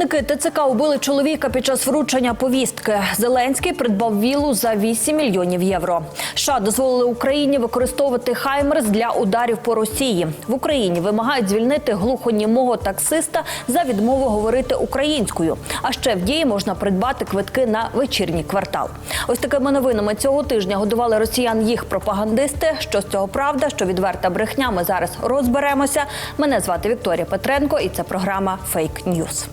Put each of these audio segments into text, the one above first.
Працівники ТЦК убили чоловіка під час вручення повістки. Зеленський придбав вілу за 8 мільйонів євро. США дозволили Україні використовувати Хаймерс для ударів по Росії. В Україні вимагають звільнити глухонімого таксиста за відмову говорити українською. А ще в дії можна придбати квитки на вечірній квартал. Ось такими новинами цього тижня годували росіян їх пропагандисти. Що з цього правда, що відверта брехня. Ми зараз розберемося. Мене звати Вікторія Петренко, і це програма Фейк Ньюз.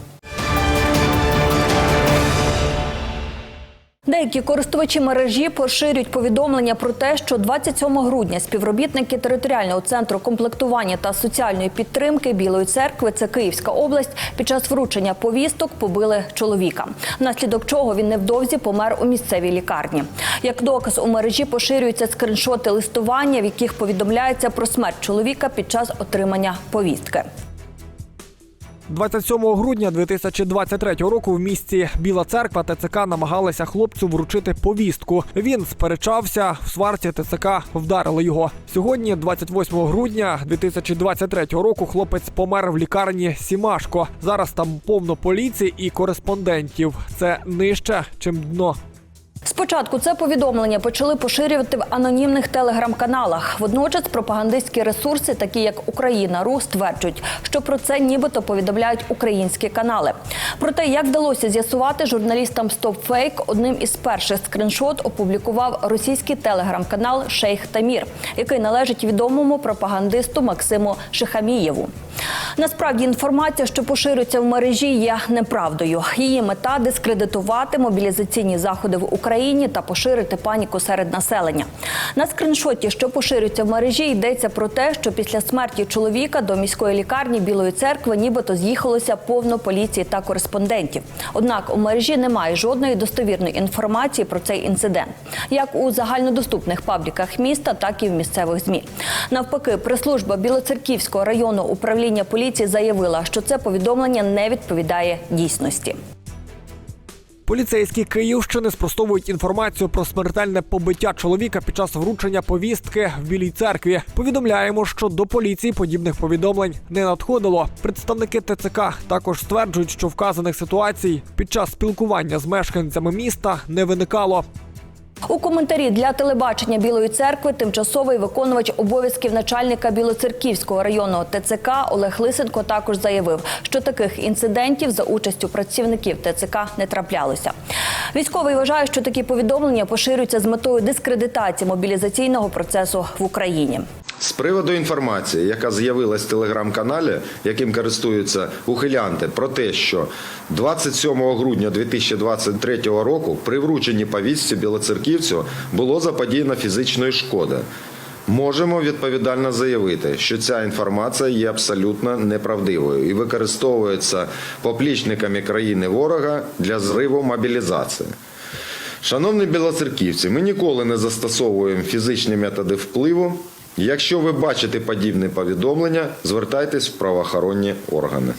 Деякі користувачі мережі поширюють повідомлення про те, що 27 грудня співробітники територіального центру комплектування та соціальної підтримки Білої церкви, це Київська область, під час вручення повісток побили чоловіка, внаслідок чого він невдовзі помер у місцевій лікарні. Як доказ у мережі поширюються скриншоти листування, в яких повідомляється про смерть чоловіка під час отримання повістки. 27 грудня 2023 року в місті Біла Церква ТЦК намагалися хлопцю вручити повістку. Він сперечався в сварці ТЦК вдарили його. Сьогодні, 28 грудня 2023 року, хлопець помер в лікарні Сімашко. Зараз там повно поліції і кореспондентів. Це нижче, чим дно. Спочатку це повідомлення почали поширювати в анонімних телеграм-каналах. Водночас пропагандистські ресурси, такі як Україна Ру, стверджують, що про це нібито повідомляють українські канали. Про те, як вдалося з'ясувати журналістам StopFake, одним із перших скриншот опублікував російський телеграм-канал Шейх Тамір, який належить відомому пропагандисту Максиму Шихамієву. Насправді інформація, що поширюється в мережі, є неправдою. Її мета дискредитувати мобілізаційні заходи в Україні та поширити паніку серед населення. На скріншоті, що поширюється в мережі, йдеться про те, що після смерті чоловіка до міської лікарні Білої церкви нібито з'їхалося повно поліції та кореспондентів. Однак у мережі немає жодної достовірної інформації про цей інцидент, як у загальнодоступних пабліках міста, так і в місцевих змі. Навпаки, прес-служба Білоцерківського району управління поліції заявила, що це повідомлення не відповідає дійсності. Поліцейські Київщини спростовують інформацію про смертельне побиття чоловіка під час вручення повістки в Білій церкві. Повідомляємо, що до поліції подібних повідомлень не надходило. Представники ТЦК також стверджують, що вказаних ситуацій під час спілкування з мешканцями міста не виникало. У коментарі для телебачення Білої церкви тимчасовий виконувач обов'язків начальника Білоцерківського районного ТЦК Олег Лисенко також заявив, що таких інцидентів за участю працівників ТЦК не траплялося. Військовий вважає, що такі повідомлення поширюються з метою дискредитації мобілізаційного процесу в Україні. З приводу інформації, яка з'явилась в телеграм-каналі, яким користуються ухилянти, про те, що 27 грудня 2023 року при врученні повістці білоцерківцю було заподіяно фізичної шкоди. Можемо відповідально заявити, що ця інформація є абсолютно неправдивою і використовується поплічниками країни ворога для зриву мобілізації. Шановні білоцерківці, ми ніколи не застосовуємо фізичні методи впливу. Якщо ви бачите подібне повідомлення, звертайтесь в правоохоронні органи.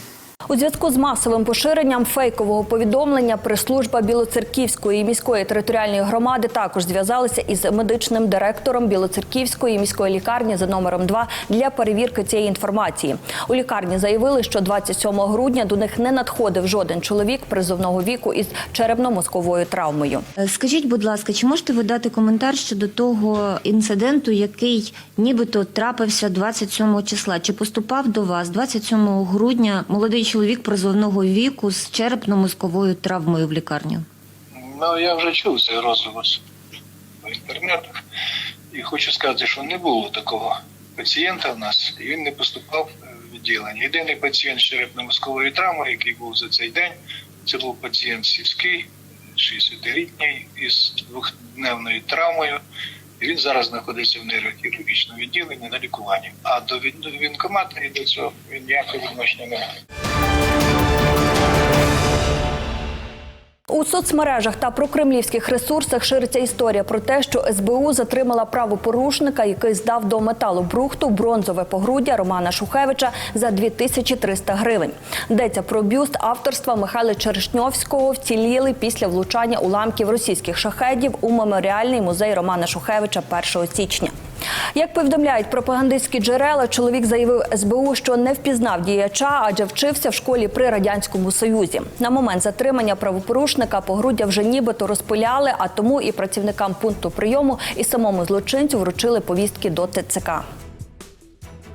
У зв'язку з масовим поширенням фейкового повідомлення прес-служба Білоцерківської міської територіальної громади також зв'язалася із медичним директором Білоцерківської міської лікарні за номером 2 для перевірки цієї інформації. У лікарні заявили, що 27 грудня до них не надходив жоден чоловік призовного віку із черепно-мозковою травмою. Е, Скажіть, будь ласка, чи можете ви дати коментар щодо того інциденту, який нібито трапився 27 числа? Чи поступав до вас 27 грудня молодий чоловік призовного віку з черепно-мозковою травмою в лікарню? Ну, я вже чув цей розголос в інтернетах. І хочу сказати, що не було такого пацієнта в нас, і він не поступав в відділення. Єдиний пацієнт з черепно-мозковою травмою, який був за цей день, це був пацієнт сільський, 60-літній, із двохдневною травмою. І він зараз знаходиться в нейрохірургічному відділенні на лікуванні. А до від- до вінкомата і до цього він ніякого відношення не має. У соцмережах та прокремлівських ресурсах шириться історія про те, що СБУ затримала правопорушника, який здав до металобрухту бронзове погруддя Романа Шухевича за 2300 гривень. Йдеться про бюст авторства Михайла Черешньовського вціліли після влучання уламків російських шахедів у меморіальний музей Романа Шухевича 1 січня. Як повідомляють пропагандистські джерела, чоловік заявив СБУ, що не впізнав діяча, адже вчився в школі при радянському союзі. На момент затримання правопорушника погруддя вже нібито розпиляли, а тому і працівникам пункту прийому і самому злочинцю вручили повістки до ТЦК.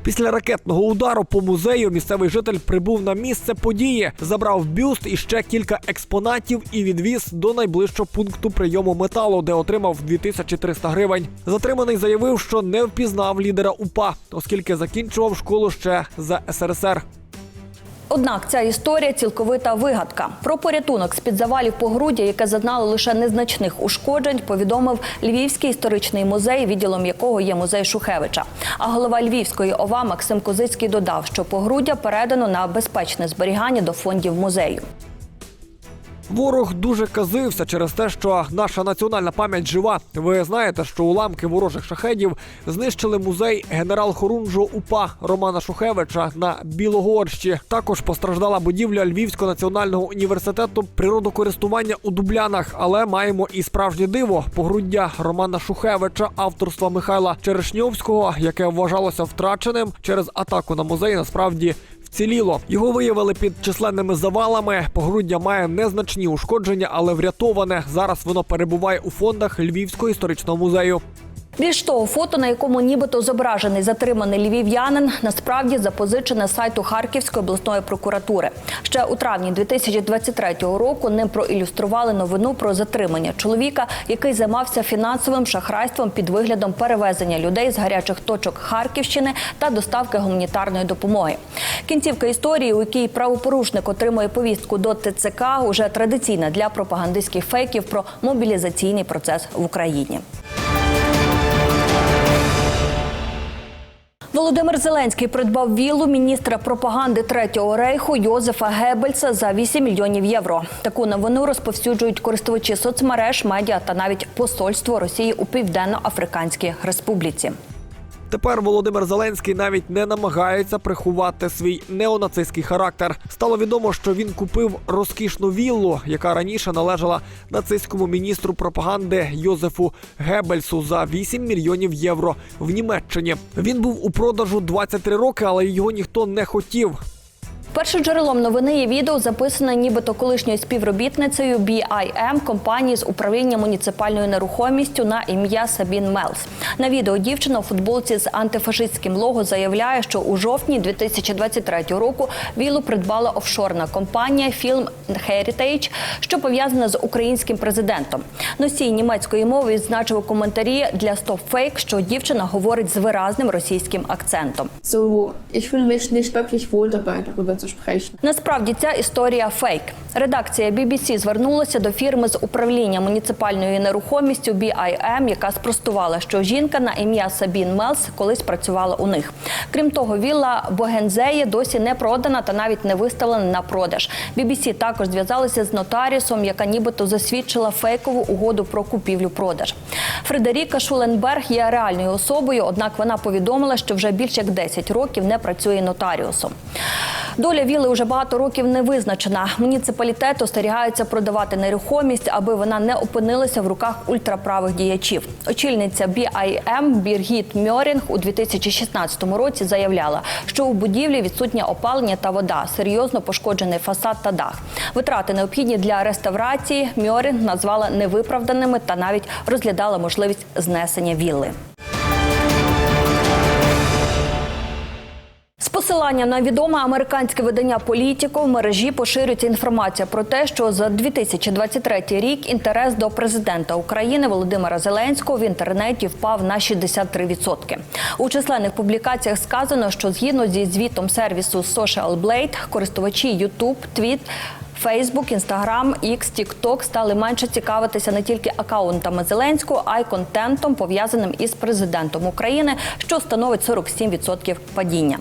Після ракетного удару по музею місцевий житель прибув на місце події, забрав бюст і ще кілька експонатів і відвіз до найближчого пункту прийому металу, де отримав 2300 гривень. Затриманий заявив, що не впізнав лідера УПА, оскільки закінчував школу ще за СРСР. Однак ця історія цілковита вигадка. Про порятунок з під завалів погруддя, яке зазнало лише незначних ушкоджень, повідомив Львівський історичний музей, відділом якого є музей Шухевича. А голова Львівської ОВА Максим Козицький додав, що погруддя передано на безпечне зберігання до фондів музею. Ворог дуже казився через те, що наша національна пам'ять жива. Ви знаєте, що уламки ворожих шахедів знищили музей генерал-хорунжого УПА Романа Шухевича на Білогорщі. Також постраждала будівля Львівського національного університету природокористування у Дублянах. Але маємо і справжнє диво погруддя Романа Шухевича авторства Михайла Черешньовського, яке вважалося втраченим через атаку на музей. Насправді вціліло. Його виявили під численними завалами. Погруддя має незначні ушкодження, але врятоване. Зараз воно перебуває у фондах Львівського історичного музею. Більш того, фото, на якому нібито зображений затриманий львів'янин, насправді запозичене з сайту Харківської обласної прокуратури. Ще у травні 2023 року ним проілюстрували новину про затримання чоловіка, який займався фінансовим шахрайством під виглядом перевезення людей з гарячих точок Харківщини та доставки гуманітарної допомоги. Кінцівка історії, у якій правопорушник отримує повістку до ТЦК, уже традиційна для пропагандистських фейків про мобілізаційний процес в Україні. Володимир Зеленський придбав віллу міністра пропаганди Третього рейху Йозефа Геббельса за 8 мільйонів євро. Таку новину розповсюджують користувачі соцмереж, медіа та навіть посольство Росії у Південно-Африканській Республіці. Тепер Володимир Зеленський навіть не намагається приховати свій неонацистський характер. Стало відомо, що він купив розкішну віллу, яка раніше належала нацистському міністру пропаганди Йозефу Геббельсу за 8 мільйонів євро в Німеччині. Він був у продажу 23 роки, але його ніхто не хотів. Першим джерелом новини є відео, записане нібито колишньою співробітницею BIM компанії з управління муніципальною нерухомістю на ім'я Сабін Мелс. На відео дівчина у футболці з антифашистським лого заявляє, що у жовтні 2023 року вілу придбала офшорна компанія Film Heritage, що пов'язана з українським президентом. Носій німецької мови відзначив у коментарі для Stop Fake, що дівчина говорить з виразним російським акцентом. So, ich fühle mich nicht wirklich wohl dabei, darüber sprechen. Насправді ця історія фейк. Редакція BBC звернулася до фірми з управління муніципальною нерухомістю BIM, яка спростувала, що жінка на ім'я Сабін Мелс колись працювала у них. Крім того, вілла Богензеї досі не продана та навіть не виставлена на продаж. BBC також зв'язалася з нотаріусом, яка нібито засвідчила фейкову угоду про купівлю-продаж. Фредеріка Шуленберг є реальною особою, однак вона повідомила, що вже більше як 10 років не працює нотаріусом. Доля віли вже багато років не визначена. Муніципалітет остерігаються продавати нерухомість, аби вона не опинилася в руках ультраправих діячів. Очільниця BIM Біргіт Мьорінг у 2016 році заявляла, що у будівлі відсутнє опалення та вода, серйозно пошкоджений фасад та дах. Витрати необхідні для реставрації. Мьорінг назвала невиправданими та навіть розглядала можливість знесення вілли. Посилання на відоме американське видання Політіко в мережі поширюється інформація про те, що за 2023 рік інтерес до президента України Володимира Зеленського в інтернеті впав на 63%. У численних публікаціях сказано, що згідно зі звітом сервісу Social Blade, користувачі YouTube, Tweet, Facebook, Instagram, X, TikTok стали менше цікавитися не тільки акаунтами Зеленського, а й контентом, пов'язаним із президентом України, що становить 47% падіння.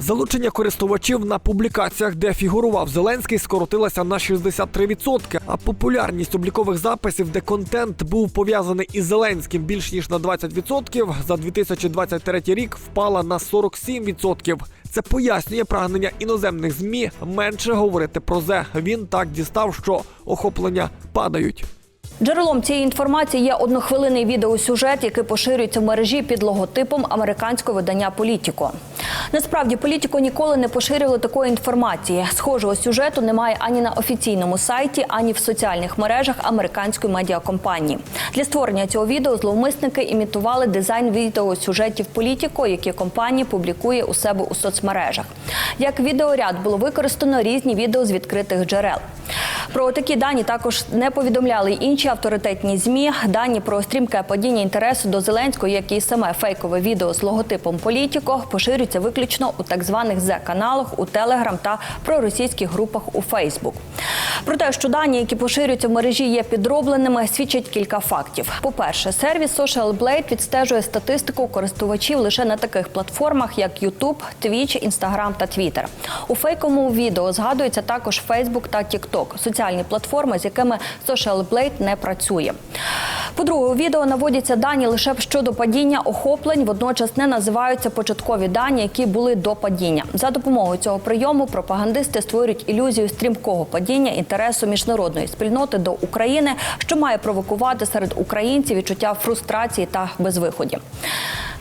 Залучення користувачів на публікаціях, де фігурував Зеленський, скоротилося на 63%, а популярність облікових записів, де контент був пов'язаний із Зеленським більш ніж на 20%, за 2023 рік впала на 47%. Це пояснює прагнення іноземних змі менше говорити про зе. Він так дістав, що охоплення падають. Джерелом цієї інформації є однохвилинний відеосюжет, який поширюється в мережі під логотипом американського видання Політіко. Насправді Політіко ніколи не поширювали такої інформації. Схожого сюжету немає ані на офіційному сайті, ані в соціальних мережах американської медіакомпанії. Для створення цього відео зловмисники імітували дизайн відеосюжетів Політіко, які компанія публікує у себе у соцмережах. Як відеоряд було використано різні відео з відкритих джерел. Про такі дані також не повідомляли інші авторитетні змі. Дані про стрімке падіння інтересу до Зеленського, як і саме фейкове відео з логотипом Політіко, поширюються виключно у так званих зе-каналах у Телеграм та проросійських групах у Фейсбук. Про те, що дані, які поширюються в мережі, є підробленими, свідчить кілька фактів. По-перше, сервіс Social Blade відстежує статистику користувачів лише на таких платформах, як YouTube, Twitch, Instagram та Twitter. У фейковому відео згадується також Facebook та TikTok – соціальні платформи, з якими Social Blade не працює. По-друге, у відео наводяться дані лише щодо падіння охоплень, водночас не називаються початкові дані, які були до падіння. За допомогою цього прийому пропагандисти створюють ілюзію стрімкого падіння інтересу міжнародної спільноти до України, що має провокувати серед українців відчуття фрустрації та безвиході.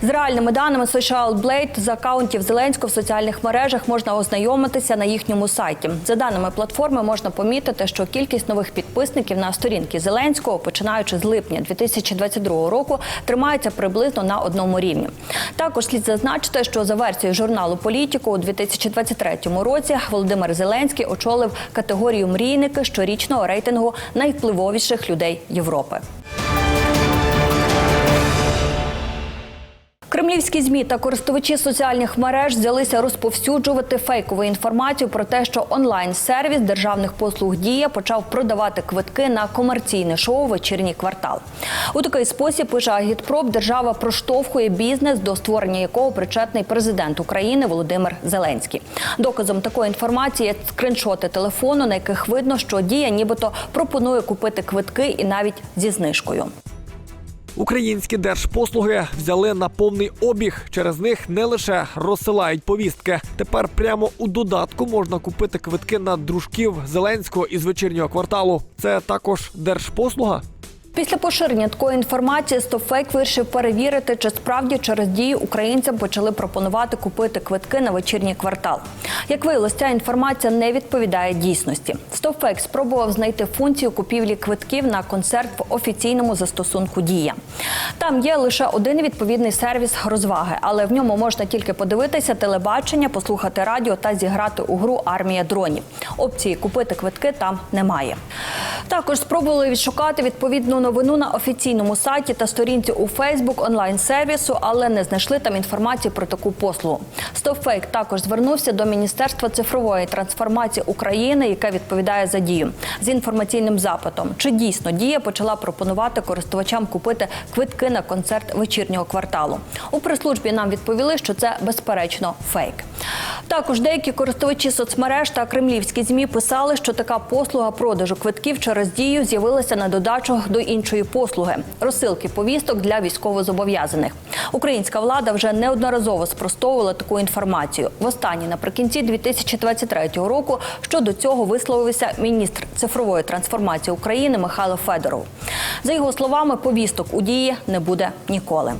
З реальними даними Social Blade з акаунтів Зеленського в соціальних мережах можна ознайомитися на їхньому сайті. За даними платформи, можна помітити, що кількість нових підписників на сторінки Зеленського, починаючи з липня 2022 року, тримається приблизно на одному рівні. Також слід зазначити, що за версією журналу Політіко у 2023 році Володимир Зеленський очолив категорію мрійники щорічного рейтингу найвпливовіших людей Європи. Кремлівські змі та користувачі соціальних мереж взялися розповсюджувати фейкову інформацію про те, що онлайн-сервіс державних послуг Дія почав продавати квитки на комерційне шоу Вечірній квартал. У такий спосіб пише Агітпроп, держава проштовхує бізнес, до створення якого причетний президент України Володимир Зеленський. Доказом такої інформації є скриншоти телефону, на яких видно, що дія нібито пропонує купити квитки і навіть зі знижкою. Українські держпослуги взяли на повний обіг. Через них не лише розсилають повістки. Тепер прямо у додатку можна купити квитки на дружків Зеленського із вечірнього кварталу. Це також держпослуга. Після поширення такої інформації StopFake вирішив перевірити, чи справді через дію українцям почали пропонувати купити квитки на вечірній квартал. Як виявилось, ця інформація не відповідає дійсності. StopFake спробував знайти функцію купівлі квитків на концерт в офіційному застосунку Дія. Там є лише один відповідний сервіс розваги, але в ньому можна тільки подивитися телебачення, послухати радіо та зіграти у гру Армія дронів. Опції купити квитки там немає. Також спробували відшукати відповідну новину на офіційному сайті та сторінці у Фейсбук онлайн-сервісу, але не знайшли там інформації про таку послугу. StopFake також звернувся до Міністерства цифрової трансформації України, яке відповідає за дію з інформаційним запитом. Чи дійсно дія почала пропонувати користувачам купити квитки на концерт вечірнього кварталу? У прес-службі нам відповіли, що це безперечно фейк. Також деякі користувачі соцмереж та кремлівські змі писали, що така послуга продажу квитків через дію з'явилася на додачу до іншої послуги розсилки повісток для військовозобов'язаних. Українська влада вже неодноразово спростовувала таку інформацію. Востаннє наприкінці 2023 року щодо цього висловився міністр цифрової трансформації України Михайло Федоров. За його словами, повісток у дії не буде ніколи.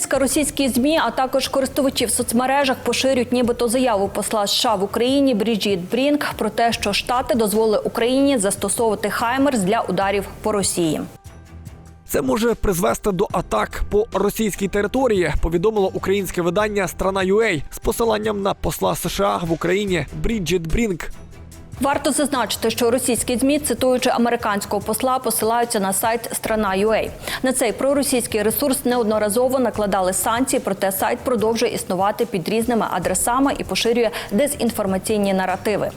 Низка російських змі, а також користувачі в соцмережах поширюють нібито заяву посла США в Україні Бріджіт Брінк про те, що Штати дозволили Україні застосовувати Хаймерс для ударів по Росії. Це може призвести до атак по російській території. Повідомило українське видання Страна UA з посиланням на посла США в Україні Бріджіт Брінк. Варто зазначити, що російські змі, цитуючи американського посла, посилаються на сайт Страна.ua. На цей проросійський ресурс неодноразово накладали санкції, проте сайт продовжує існувати під різними адресами і поширює дезінформаційні наративи.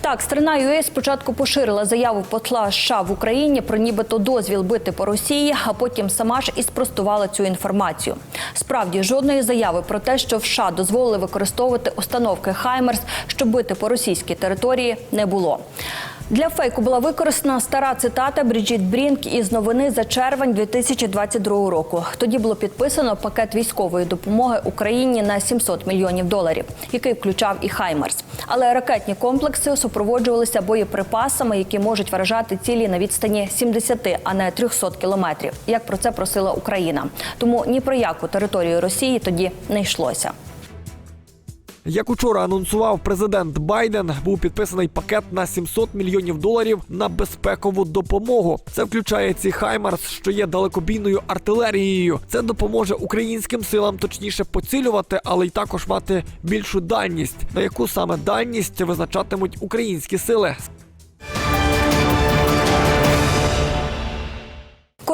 Так, Страна.ua спочатку поширила заяву посла США в Україні про нібито дозвіл бити по Росії, а потім сама ж і спростувала цю інформацію. Справді жодної заяви про те, що в США дозволили використовувати установки Хаймерс, щоб бити по російській території, не було. Для фейку була використана стара цитата Бріджіт Брінк із новини за червень 2022 року. Тоді було підписано пакет військової допомоги Україні на 700 мільйонів доларів, який включав і Хаймарс. Але ракетні комплекси супроводжувалися боєприпасами, які можуть вражати цілі на відстані 70, а не 300 кілометрів. Як про це просила Україна. Тому ні про яку територію Росії тоді не йшлося. Як учора анонсував президент Байден, був підписаний пакет на 700 мільйонів доларів на безпекову допомогу. Це включає ці Хаймарс, що є далекобійною артилерією. Це допоможе українським силам точніше поцілювати, але й також мати більшу дальність, на яку саме дальність визначатимуть українські сили.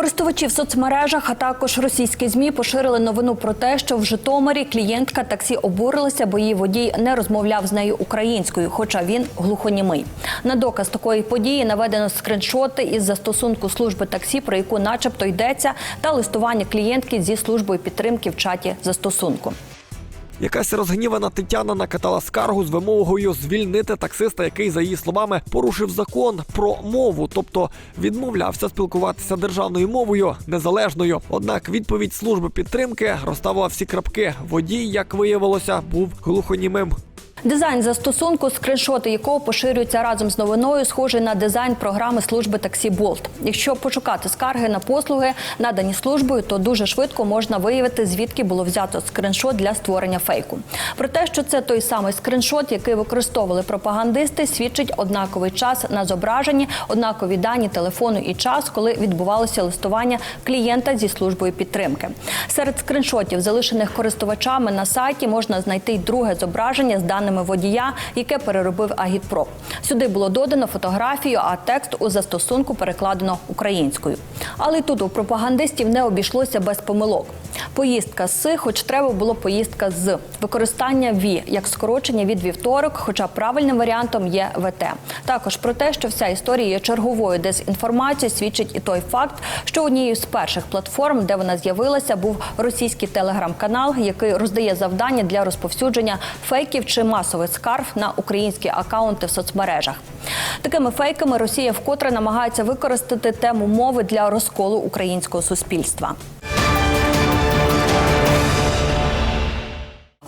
Користувачі в соцмережах, а також російські змі поширили новину про те, що в Житомирі клієнтка таксі обурилася, бо її водій не розмовляв з нею українською, хоча він глухонімий. На доказ такої події наведено скриншоти із застосунку служби таксі, про яку, начебто, йдеться, та листування клієнтки зі службою підтримки в чаті застосунку. Якась розгнівана Тетяна накатала скаргу з вимогою звільнити таксиста, який, за її словами, порушив закон про мову, тобто відмовлявся спілкуватися державною мовою незалежною. Однак відповідь служби підтримки розставила всі крапки. Водій, як виявилося, був глухонімим. Дизайн застосунку, скриншоти якого поширюються разом з новиною, схожий на дизайн програми служби таксі Болт. Якщо пошукати скарги на послуги, надані службою, то дуже швидко можна виявити, звідки було взято скриншот для створення фейку. Про те, що це той самий скриншот, який використовували пропагандисти, свідчить однаковий час на зображенні, однакові дані телефону і час, коли відбувалося листування клієнта зі службою підтримки. Серед скриншотів, залишених користувачами на сайті, можна знайти й друге зображення з даними водія, яке переробив Агітпроп. Сюди було додано фотографію, а текст у застосунку перекладено українською. Але тут у пропагандистів не обійшлося без помилок. Поїздка з, хоч треба було поїздка з використання ві як скорочення від вівторок, хоча правильним варіантом є ВТ. Також про те, що вся історія є черговою дезінформацією, свідчить і той факт, що однією з перших платформ, де вона з'явилася, був російський телеграм-канал, який роздає завдання для розповсюдження фейків чи масових скарг на українські акаунти в соцмережах. Такими фейками Росія вкотре намагається використати тему мови для розколу українського суспільства.